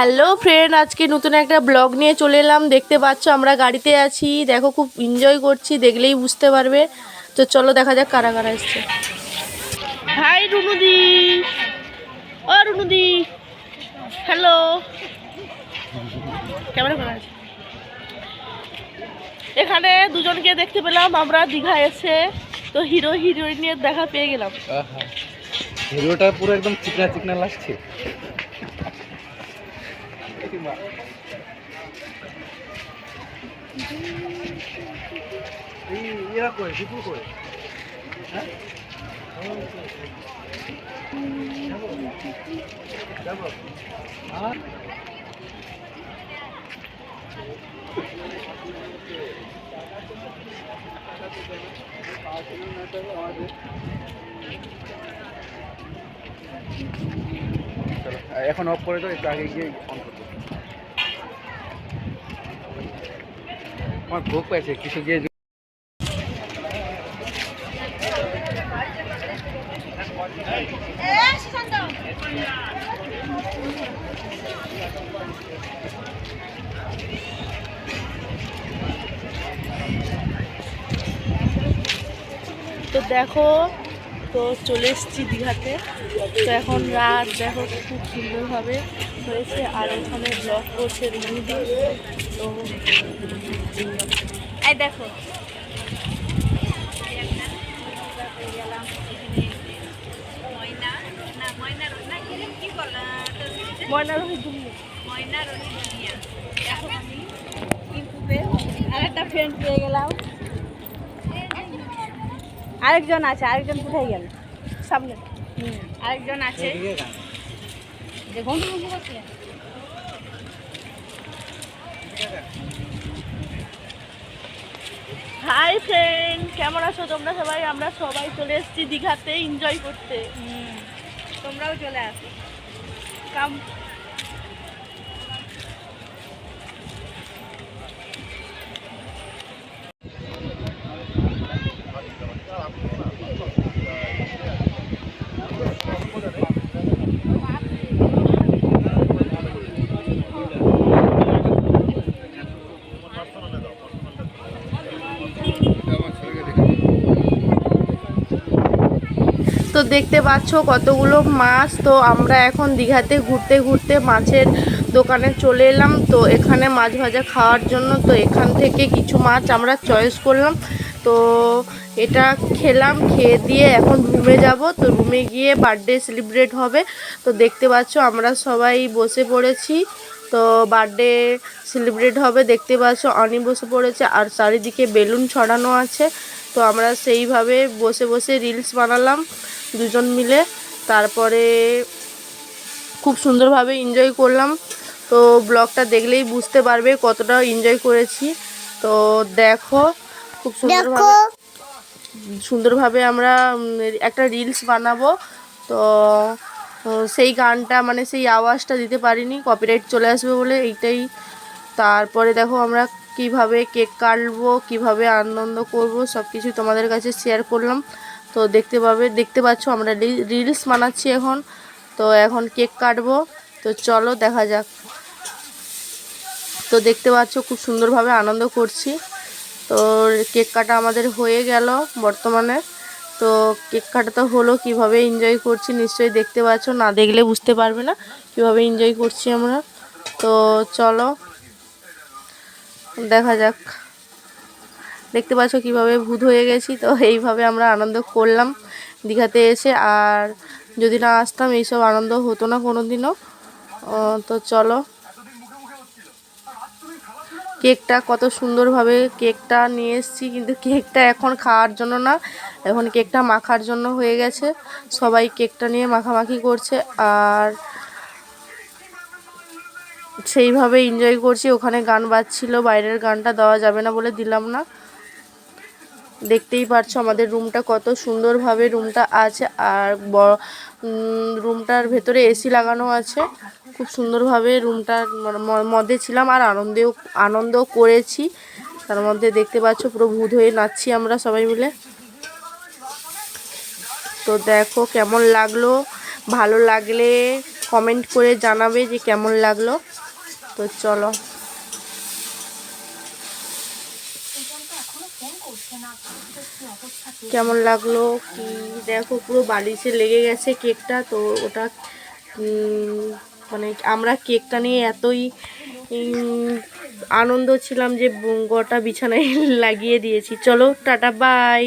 Hello friend আজকে নতুন একটা ব্লগ নিয়ে চলে এলাম। দেখতে পাচ্ছ আমরা গাড়িতে আছি। দেখো খুব এনজয় করছি দেখলেই বুঝতে পারবে। তো চলো দেখা যাক কারা কারা এসছে। হাই রুনুদি। ও রুনুদি। হ্যালো ক্যামেরা আছে। এখানে দুজনকে দেখতে পেলাম আমরা দীঘা এসে তো হিরো হিরোইনের দেখা পেয়ে গেলাম। হিরোটা পুরো একদম চিকনা চিকনা লাগছে। এরা করে দীপু করে চলো এখন অফ করে দাও একটু আগে গিয়ে অন আমার ভোগ পাইছে কিছু গিয়ে তো দেখো তো চলে এসেছি দীঘাতে। তো এখন রাত দেখো খুব সুন্দরভাবে হয়েছে। আর ওখানে ব্লগ করছে রুমিদি তো এই দেখো। ময়না রোহিত আরেকটা ফ্রেন্ড পেয়ে গেলাম। আরেকজন আছে আরেকজন কোথায় গেল? সামনে। হুম আরেকজন আছে। করছে। হাই ফ্রেন্ড কেমন আছো তোমরা সবাই? আমরা সবাই চলে এসেছি দীঘাতে এনজয় করতে। তোমরাও চলে আসো। কাম তো দেখতে পাচ্ছ কতগুলো মাছ। তো আমরা এখন দীঘাতে ঘুরতে ঘুরতে মাছের দোকানে চলে এলাম। তো এখানে মাছ ভাজা খাওয়ার জন্য তো এখান থেকে কিছু মাছ আমরা চয়েস করলাম। তো এটা খেলাম, খেয়ে দিয়ে এখন রুমে যাব। তো রুমে গিয়ে বার্থডে সেলিব্রেট হবে। তো দেখতে পাচ্ছ আমরা সবাই বসে পড়েছি। তো বার্থডে সেলিব্রেট হবে দেখতে পাচ্ছ অনি বসে পড়েছে আর চারিদিকে বেলুন ছড়ানো আছে। তো আমরা সেইভাবে বসে বসে রিলস বানালাম দুজন মিলে। তারপরে খুব সুন্দরভাবে এনজয় করলাম। তো ব্লগটা দেখলেই বুঝতে পারবে কতটা এনজয় করেছি। তো দেখো খুব সুন্দরভাবে সুন্দরভাবে আমরা একটা রিলস বানাবো। তো সেই গানটা মানে সেই আওয়াজটা দিতে পারিনি কপিরাইট চলে আসবে বলে এইটাই। তারপরে দেখো আমরা কীভাবে কেক কাটবো, কীভাবে আনন্দ করব সব কিছু তোমাদের কাছে শেয়ার করলাম। তো দেখতে পাবে, দেখতে পাচ্ছ আমরা রিলস বানাচ্ছি এখন। তো এখন কেক কাটবো। তো চলো দেখা যাক। তো দেখতে পাচ্ছ খুব সুন্দরভাবে আনন্দ করছি। তো কেক কাটা আমাদের হয়ে গেল বর্তমানে। তো কেক কাটা তো হলো, কীভাবে এনজয় করছি নিশ্চয়ই দেখতে পাচ্ছ, না দেখলে বুঝতে পারবে না কীভাবে এনজয় করছি আমরা। তো চলো, দেখা যাক। দেখতে পাচ্ছ কীভাবে ভূত হয়ে গেছি, তো এইভাবে আমরা আনন্দ করলাম দীঘাতে এসে। আর যদি না আসতাম, এইসব আনন্দ হতো না কোনো দিনও তো চলো কেকটা, কত সুন্দরভাবে কেকটা নিয়ে এসেছি। কিন্তু কেকটা এখন খাওয়ার জন্য না, এখন কেকটা মাখার জন্য হয়ে গেছে। সবাই কেকটা নিয়ে মাখামাখি করছে আর সেইভাবে এনজয় করছি। ওখানে গান বাজছিল, বাইরের গানটা দেওয়া যাবে না বলে দিলাম না। দেখতেই পারছ আমাদের রুমটা কত সুন্দরভাবে রুমটা আছে আর রুমটার ভেতরে এসি লাগানো আছে। খুব সুন্দরভাবে রুমটার মধ্যে ছিলাম আর আনন্দেও আনন্দ করেছি। তার মধ্যে দেখতে পাচ্ছ পুরো ভূত হয়ে নাচছি আমরা সবাই মিলে। তো দেখো কেমন লাগল? ভালো লাগলে কমেন্ট করে জানাবে যে কেমন লাগল। তো চলো। কেমন লাগল? কি দেখো, পুরো বালিশে লেগে গেছে কেকটা, তো ওটা মানে আমরা কেকটা নিয়ে এতই আনন্দ ছিলাম যে গোটা বিছানায় লাগিয়ে দিয়েছি। চলো, টাটা, বাই।